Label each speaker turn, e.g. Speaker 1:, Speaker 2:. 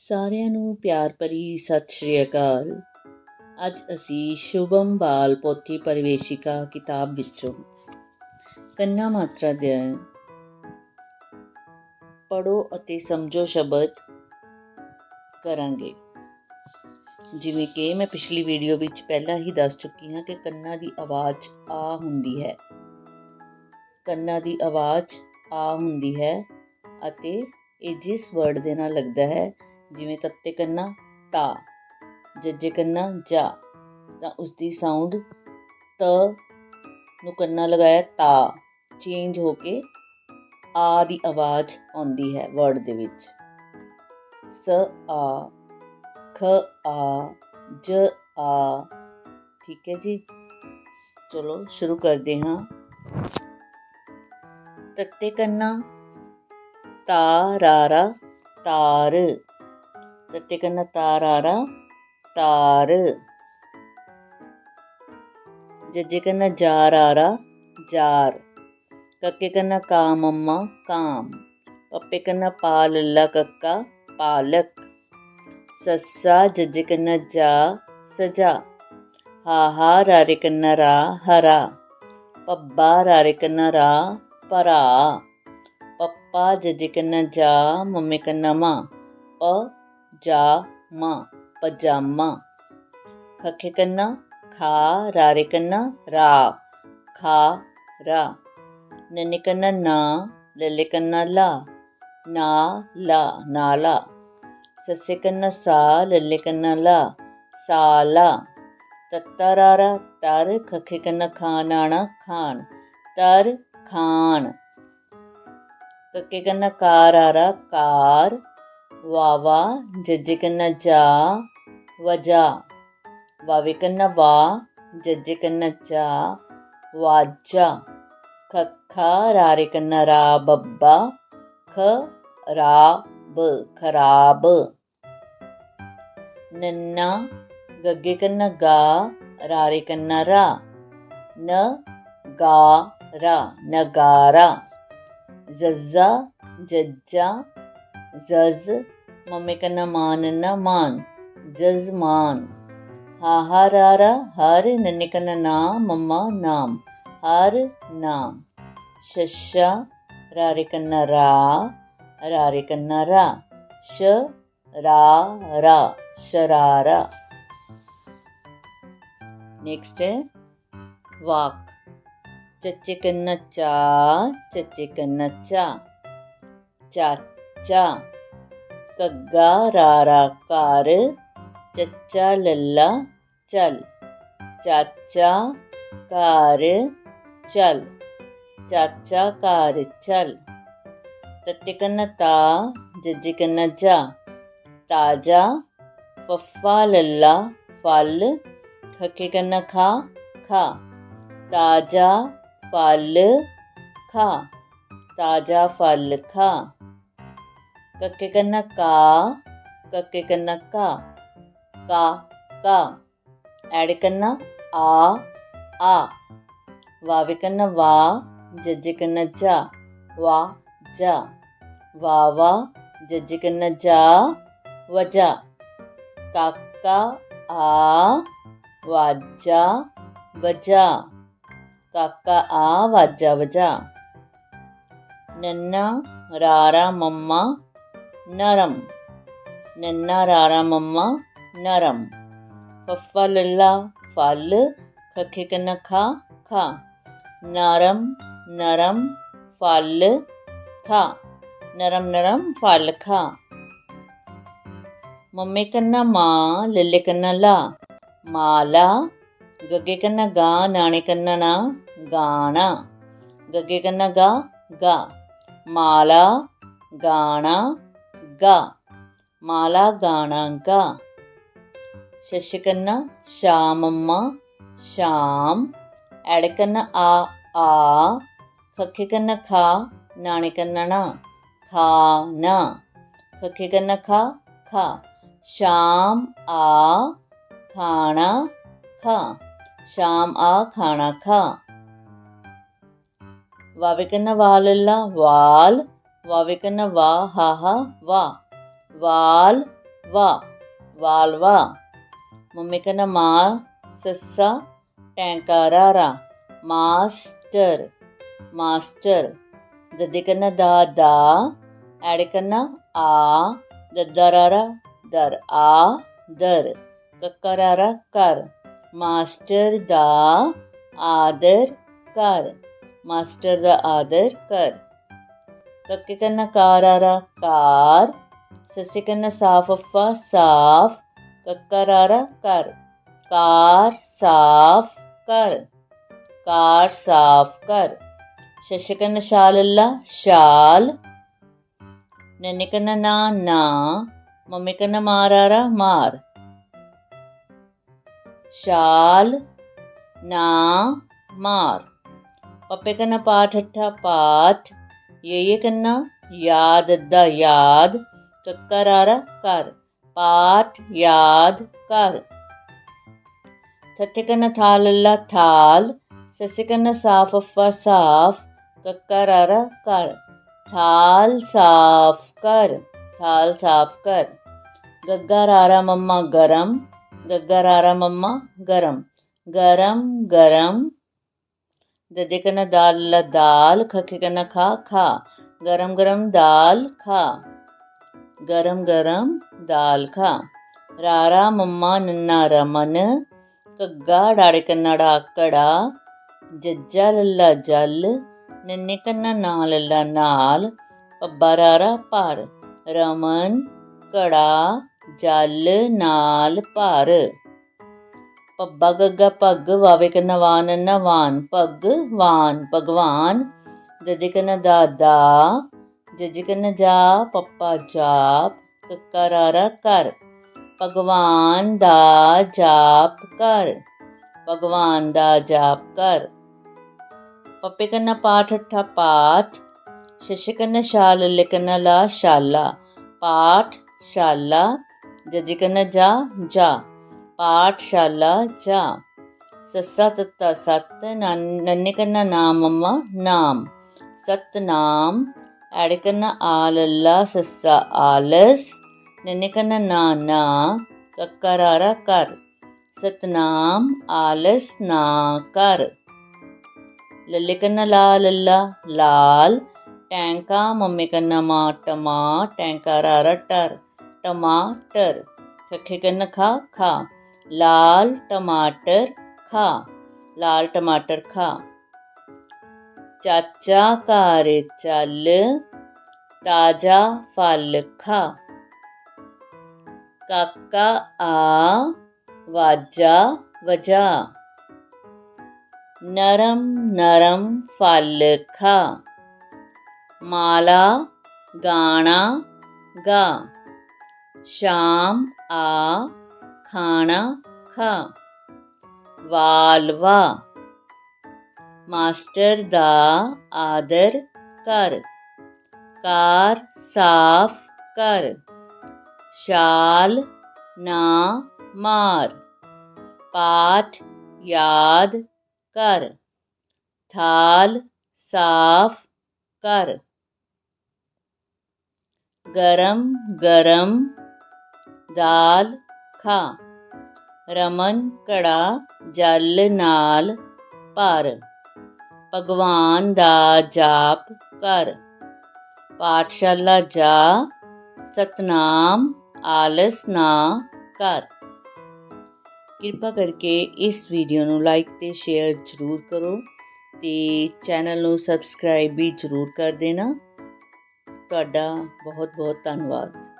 Speaker 1: ਸਾਰਿਆਂ ਨੂੰ ਪਿਆਰ ਭਰੀ ਸਤਿ ਸ਼੍ਰੀ ਅਕਾਲ। ਅੱਜ ਅਸੀਂ ਸ਼ੁਭਮ ਬਾਲ ਪੋਥੀ ਪਰਿਵੇਸ਼ਿਕਾ ਕਿਤਾਬ ਵਿੱਚੋਂ ਕੰਨਾ ਮਾਤਰਾ ਦੇ ਪੜੋ ਅਤੇ ਸਮਝੋ ਸ਼ਬਦ ਕਰਾਂਗੇ। ਜਿਵੇਂ ਕਿ ਮੈਂ ਪਿਛਲੀ ਵੀਡੀਓ ਵਿੱਚ ਪਹਿਲਾਂ ਹੀ ਦੱਸ ਚੁੱਕੀ ਹਾਂ ਕਿ ਕੰਨਾ ਦੀ ਆਵਾਜ਼ ਆ ਹੁੰਦੀ ਹੈ। ਕੰਨਾ ਦੀ ਆਵਾਜ਼ ਆ ਹੁੰਦੀ ਹੈ ਅਤੇ ਇਹ ਜਿਸ ਵਰਡ ਦੇ ਨਾਲ ਲੱਗਦਾ ਹੈ ਜਿਵੇਂ ਤੱਤੇ ਕੰਨਾ, ਤਾ। ਜੱਜੇ ਕੰਨਾ, ਜਾ। ਤਾਂ ਉਸ ਦੀ ਸਾਊਂਡ ਤ ਨੂੰ ਕੰਨਾ ਲਗਾਇਆ ਤਾ। ਚੇਂਜ ਹੋ ਕੇ ਆ ਦੀ ਆਵਾਜ਼ ਆਉਂਦੀ ਹੈ ਵਰਡ ਦੇ ਵਿੱਚ। ਸ, ਆ। ਖ, ਆ। ਜ, ਆ। ਠੀਕ ਹੈ ਜੀ? ਚਲੋ ਸ਼ੁਰੂ ਕਰਦੇ ਹਾਂ। ਤੱਤੇ ਕੰਨਾ ਤਾਰਾਰਾ ਤਾਰ। ਤੱਤੇ ਕੰਨਾ ਤਾਰਾਰਾ ਤਾਰ ਜੱਜੇ ਕੰਨਾ ਜਾਰਾਰਾ ਜਾਰ ਕੱਕੇ ਕੰਨਾ ਕਾ ਮੰਮਾ ਕਾਮ ਪੱਪੇ ਕੰਨਾ ਪਾ ਲੱਲਾ ਕੱਕਾ ਪਾਲਕ ਸੱਸਾ ਜੱਜੇ ਕੰਨਾ ਜਾ ਸਜਾ ਹਾ ਹਾ ਰਾਰੇ ਕੰਨਾ ਰਾ ਹਰਾ ਪੱਬਾ ਰਾਰੇ ਕੰਨਾ ਰਾ ਭਰਾ ਪੱਪਾ ਜੱਜੇ ਕੰਨਾ ਜਾ ਮੰਮੇ ਜਾ ਮਾਂ ਪਜਾਮਾ। ਖੱਖੇ ਕੰਨਾ, ਖਾ ਰਾਰੇ ਕੰਨਾ, ਰਾ, ਖਾ ਰਾ। ਨੰਨੇ ਕੰਨਾ, ਨਾ, ਲੱਲੇ ਕੰਨਾ, ਲਾ, ਨਾ, ਲਾ ਨਾਲਾ ਸੱਸੇ ਕੰਨਾ, ਸਾ, ਲੱਲੇ ਕੰਨਾ, ਲਾ ਸਾਲਾ ਤੱਤਾ, ਰਾਰਾ, ਤਰ, ਖੱਖੇ ਕੰਨਾ ਖਾਨਾਣਾ ਖਾਨ ਤਰ ਖਾਨ ਕੱਕੇ ਕੰਨਾ ਕਾਰ ਕਾਰ। ਵਾਵਾ ਜੱਜੇ ਕੰਨਾ ਜਾ ਵਜਾ। ਵਾਵੇ ਕੰਨਾ ਵਾ ਜੱਜੇ ਕੰਨਾ ਜਾ ਵਾਜਾ। ਖੱਖਾ ਰਾਰੇ ਕੰਨਾ ਰਾ, ਬੱਬਾ। ਖ, ਰਾ, ਬ, ਖਰਾਬ। ਨੰਨਾ, ਗੱਗੇ ਕੰਨਾ ਗਾ ਰਾਰੇ ਕੰਨਾ ਰਾ। ਨ, ਗਾ, ਰਾ, ਨਗਾਰਾ। ਜ਼ੱਜ਼ਾ, ਜੱਜਾ ਜ਼ਜ਼, ਮੰਮੀ ਕੰਨਾ ਮਾਨ, ਨਾ ਮਾਨ, ਜਜ਼ਮਾਨ। ਹਾ ਰਾਰਾ ਹਰ, ਨੰਨੇ ਕੰਨਾ ਨਾ ਮੰਮਾ, ਨਾਮ, ਹਰ, ਨਾਮ। ਸ਼ਸ਼ਾ, ਰਾਰੇ ਕੰਨਾ ਰਾ, ਰਾਰੇ ਕੰਨਾ ਰਾ। ਸ਼, ਰਾ ਰਾ, ਸ਼ਰਾਰਾ। ਨੈਕਸਟ ਹੈ ਵਾਕ। ਚੱਚੇ ਕੰਨਾ ਚਾ, ਚੱਚੇ ਕੰਨਾ ਚਾ। ਚਾਚਾ ਕੱਗਾ ਰਾਰਾ ਘਰ ਚੱਚਾ ਲੱਲਾ ਚਲ ਚਾਚਾ ਘਰ ਚਲ ਚਾਚਾ ਘਰ ਚਲ ਤੱਤੇ ਕੰਨਾ ਤਾ ਜੱਜੇ ਕੰਨਾ ਜਾ ਤਾਜਾ ਫੱਫਾ ਲੱਲਾ ਫਲ ਖੱਕੇ ਕੰਨਾ ਖਾ ਖਾ ਤਾਜਾ ਫਲ ਖਾ ਤਾਜਾ ਫਲ ਖਾ ਕੱਕੇ ਕੰਨਾ ਕਾ ਕੱਕੇ ਕੰਨਾ ਕਾ ਕਾ ਕਾ ਐਡ ਕੰਨਾ ਆ ਆ ਵਾਵੇ ਕੰਨਾ ਵਾ ਜੱਜੇ ਕੰਨਾ ਜਾ ਵਾ ਜਾ ਵਾਵਾ ਜੱਜੇ ਕੰਨਾ ਜਾ ਵਜਾ ਕਾਕਾ ਆ ਵਾਜਾ ਵਜਾ ਕਾਕਾ ਆ ਵਾਜਾ ਵਜਾ ਨੰਨਾ ਰਾਰਾ ਮੰਮਾ ਨਰਮ। ਨੰਨਾ ਰਾਰਾ ਮੰਮਾ ਨਰਮ। ਫੱਫਾ ਲੱਲਾ ਫਲ। ਖੱਖੇ ਕੰਨਾ ਖਾ ਖਾ। ਨਰਮ ਨਰਮ, ਫਲ, ਖਾ। ਨਰਮ ਨਰਮ, ਫਲ, ਖਾ। ਮੰਮੀ ਕੰਨਾ ਮਾਂ, ਲੱਲੇ ਕੰਨਾ ਲਾ। ਮਾਲਾ, ਗੱਗੇ ਕੰਨਾ ਗਾ, ਨਾਣੇ ਕੰਨਾ ਨਾ ਗਾਣਾ। ਗੱਗੇ ਕੰਨਾ ਗਾ ਗਾ। ਮਾਲਾ, ਗਾਣਾ ਗਾ ਮਾਲਾ ਗਾਣਾ ਗਾ ਸ਼ਸ਼ ਕੰਨਾ ਸ਼ਾਮੰਮਾ ਸ਼ਾਮ ਐੜ ਕੰਨਾ ਆ ਆ ਖੱਖੇ ਕੰਨਾ ਖਾ ਨਾਣੇ ਕੰਨਾ ਨਾ ਖਾ ਨਾ ਖੱਖੇ ਕੰਨਾ ਖਾ ਖਾ ਸ਼ਾਮ ਆ ਖਾਣਾ ਖਾ ਸ਼ਾਮ ਆ ਖਾਣਾ ਖਾ ਵਾਵੇ ਕੰਨਾ ਵਾਲੱਲਾ ਵਾ, ਹਾ ਹਾ, ਵਾ। ਵਾਲ, ਵਾ। ਵਾਲਵਾ ਮੰਮੀ ਕਹਿੰਦਾ ਮਾ, ਸੱਸਾ ਟੈਂਕਾਰਾਰਾ ਮਾਸਟਰ ਮਾਸਟਰ। ਦੱਦੇ ਕਹਿੰਦਾ ਦਾ। ਦਾ ਐਡ ਕਰਨਾ ਆ ਦੱਦਰਾਰਾ ਦਰ, ਆ, ਦਰ। ਕੱਕਰਾਰਾ ਕਰ ਮਾਸਟਰ ਦਾ, ਆਦਰ ਕਰ ਮਾਸਟਰ ਦਾ, ਆਦਰ ਕਰ ਕੱਕੇ ਕੰਨਾ ਕਾਰਾਰਾ ਕਾਰ ਸੱਸੇ ਕੰਨਾ ਸਾਫ਼ ਅੱਫਾ ਸਾਫ਼ ਕੱਕਰਾਰਾ ਕਰ ਕਾਰ ਸਾਫ਼ ਕਰ ਕਾਰ ਸਾਫ਼ ਕਰ ਸ਼ਸ਼ ਕੰਨਾ ਸ਼ਾਲ ਅੱਲਾ ਸ਼ਾਲ ਨੰਨੇ ਕੰਨਾ ਨਾ ਨਾ ਮੰਮੀ ਕੰਨਾ ਮਾਰਾਰਾ ਮਾਰ ਸ਼ਾਲ ਨਾ ਮਾਰ ਕੰਨਾ? ਯਾਦ ਅੱਦਾ ਯਾਦ ਕੱਕਰਾਰਾ ਕਰ ਪਾਠ ਯਾਦ ਕਰ ਥੱਥੇ ਕੰਨਾ ਥਾਲ ਅੱਲਾ ਥਾਲ, ਸੱਸੇ ਕੰਨਾ ਸਾਫ਼ ਅੱਫਾ ਸਾਫ਼ ਕੱਕਰਾਰਾ ਕਰ ਥਾਲ ਸਾਫ਼ ਕਰ ਥਾਲ ਸਾਫ਼ ਕਰ ਗੱਗਾ ਰਾਰਾ ਮੰਮਾ ਗਰਮ ਗੱਗਾ ਰਾਰਾ ਮੰਮਾ ਗਰਮ। ਗਰਮ ਗਰਮ ददे कना दाल ला दाल खखे कना खा खा गरम गरम दाल खा गरम गरम दाल खा रारा मम्मा नन्ना रमन कग्गा डाड़े कन्ना डाकड़ा जज्जा लल्ला जल नन्ने कन्ना ना लल्ला नाल पब्बा रारा पर रमन कड़ा जल नाल पर ਪੱਬਾ ਗੱਗਾ ਪੱਗ ਵਾਵੇ ਕਨਾ ਵਾਨ ਨਾ ਵਾਨ ਪੱਗ ਵਾਨ ਭਗਵਾਨ। ਦਦੇ ਕਨਾ ਦਾਦਾ ਜਜ ਕਨਾ ਜਾ ਪੱਪਾ ਜਾਪ ਕਕਰਾਰਾ ਕਰ ਭਗਵਾਨ ਦਾ ਜਾਪ ਕਰ, ਭਗਵਾਨ ਦਾ ਜਾਪ ਕਰ। ਪੱਪੇ ਕਨਾ ਪਾਠ ਠਾ ਪਾਠ ਸ਼ਸ਼ ਕਨਾ ਸ਼ਾਲ ਲਿਕਨਾ ਲਾ ਸ਼ਾਲਾ ਪਾਠ ਸ਼ਾਲਾ ਜਜ ਕਨਾ ਜਾ ਜਾ। ਪਾਠਸ਼ਾਲਾ ਜਾ ਸੱਸਾ ਤੱਤਾ ਸਤ ਨੰਨੇ ਕੰਨਾ ਨਾਮ ਮੰਮਾ ਨਾਮ। ਸਤਨਾਮ ਐੜ ਕੰਨਾ ਆਲ ਅੱਲਾ ਸੱਸਾ ਆਲਸ ਨੰਨੇ ਕੰਨਾ ਨਾ ਨਾ ਕੱਕਰਾਰਾ ਕਰ। ਸਤਨਾਮ, ਆਲਸ ਨਾ ਕਰ। ਲੱਲੇ ਕੰਨਾ ਲਾਲ। ਅੱਲਾ ਲਾਲ ਟੈਂਕਾ ਮੰਮੀ ਕੰਨਾ ਮਾ ਟਮਾ ਟੈਂਕਾਰਾਰਾ ਟਰ ਟਮਾਟਰ ਖੱਖੇ ਕੰਨਾ ਖਾ ਖਾ। ਲਾਲ ਟਮਾਟਰ ਖਾ, ਲਾਲ ਟਮਾਟਰ ਖਾ। ਚਾਚਾ ਘਰ ਚੱਲ, ਤਾਜ਼ਾ ਫਲ ਖਾ। ਕਾਕਾ ਆ, ਵਾਜਾ ਵਜਾ। ਨਰਮ ਨਰਮ ਫਲ ਖਾ। ਮਾਲਾ ਗਾਣਾ ਗਾ। ਸ਼ਾਮ ਆ ਖਾਣਾ ਖਾ। ਵਾਲਵਾ। ਮਾਸਟਰ ਦਾ ਆਦਰ ਕਰ। ਕਾਰ ਸਾਫ਼ ਕਰ। ਸ਼ਾਲ ਨਾ ਮਾਰ। ਪਾਠ ਯਾਦ ਕਰ। ਥਾਲ ਸਾਫ਼ ਕਰ। ਗਰਮ ਗਰਮ ਦਾਲ ਖਾ ਰਮਨ ਕੜਾ ਜਲ ਨਾਲ ਭਰ। ਭਗਵਾਨ ਦਾ ਜਾਪ ਕਰ। ਪਾਠਸ਼ਾਲਾ ਜਾ। ਸਤਨਾਮ ਆਲਸ ਨਾ ਕਰ। ਕਿਰਪਾ ਕਰਕੇ ਇਸ ਵੀਡੀਓ ਨੂੰ ਲਾਈਕ ਤੇ ਸ਼ੇਅਰ ਜ਼ਰੂਰ ਕਰੋ ਤੇ ਚੈਨਲ ਨੂੰ ਸਬਸਕ੍ਰਾਈਬ ਵੀ ਜ਼ਰੂਰ ਕਰ ਦੇਣਾ। ਤੁਹਾਡਾ ਬਹੁਤ ਬਹੁਤ ਧੰਨਵਾਦ।